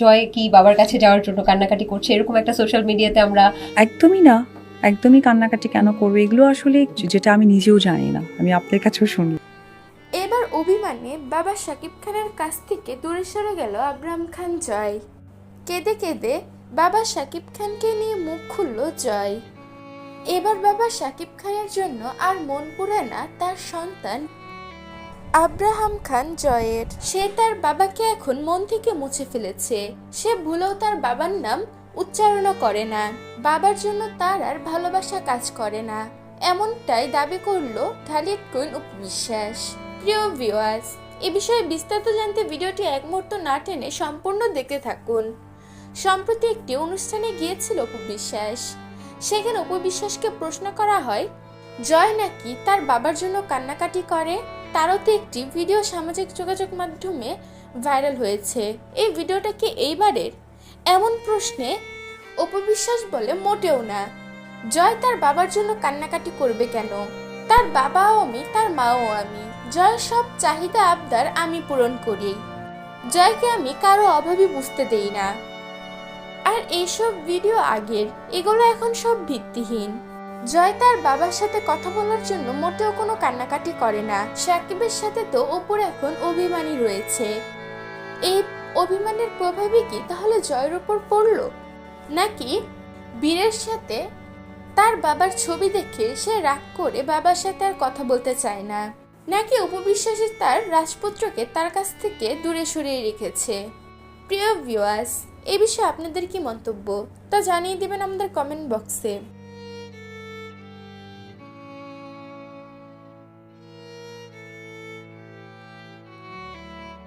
জয় কি বাবার কাছে যাওয়ার জন্য কান্নাকাটি করছে? এরকম একটা সোশ্যাল মিডিয়াতে আমরা একদমই না। একদমই কান্নাকাটি কেন করবে? এগুলো আসলে যেটা আমি নিজেও জানি না। আমি আপনার কাছেও শুনি। এবার অভিমানে বাবা শাকিব খানের কাছ থেকে দূরে সরে গেল আব্রাহাম খান জয়। কেঁদে কেঁদে বাবা শাকিব খানকে নিয়ে মুখ খুলল জয়। এবার বাবা শাকিব খানের জন্য আর মন পুরে না তার সন্তান আব্রাহাম খান জয়ের। সে তার বাবাকে এখন মন থেকে মুছে ফেলেছে। সে ভুলেও তার বাবার নাম উচ্চারণও করে না। বাবার জন্য তার আর ভালোবাসা কাজ করে না। এমনটাই দাবি করল খালিদ কুইন উপবিশ্বাস প্রিয় ভিউয়ার্স, এ বিষয়ে বিস্তারিত জানতে ভিডিওটি এক মুহূর্ত না টেনে সম্পূর্ণ দেখতে থাকুন। সম্প্রতি একটি অনুষ্ঠানে গিয়েছিল উপবিশ্বাস। সেখানে উপবিশ্বাসকে প্রশ্ন করা হয়, জয় নাকি তার বাবার জন্য কান্নাকাটি করে? তারও তো একটি ভিডিও সামাজিক যোগাযোগ মাধ্যমে ভাইরাল হয়েছে। এই ভিডিওটা কি এইবারের? এমন প্রশ্নে উপবিশ্বাস বলে মোটেও না। জয় তার বাবার জন্য কান্নাকাটি করবে কেন? তার বাবাও আমি, তার মাও আমি। জয়ের সব চাহিদা, আবদার আমি পূরণ করি। জয়কে আমি কারও অভাবই বুঝতে দেই না। আর এইসব ভিডিও আগের, এগুলো এখন সব ভিত্তিহীন। জয় তার বাবার সাথে কথা বলার জন্য মোটেও কোনো কান্নাকাটি করে না। সাকিবের সাথে তো ওপর এখন অভিমানী রয়েছে। এই অভিমানের প্রভাবই কি তাহলে জয়ের ওপর পড়ল? নাকি বীরের সাথে তার বাবার ছবি দেখে সে রাগ করে বাবার সাথে আর কথা বলতে চায় না? নাকি উপবিশ্বাসী তার রাজপুত্রকে তার কাছ থেকে দূরে সরিয়ে রেখেছে? প্রিয় ভিউয়ার্স এই বিষয়ে আপনাদের কি মন্তব্য? তা জানিয়ে দেবেন আমাদের কমেন্ট বক্সে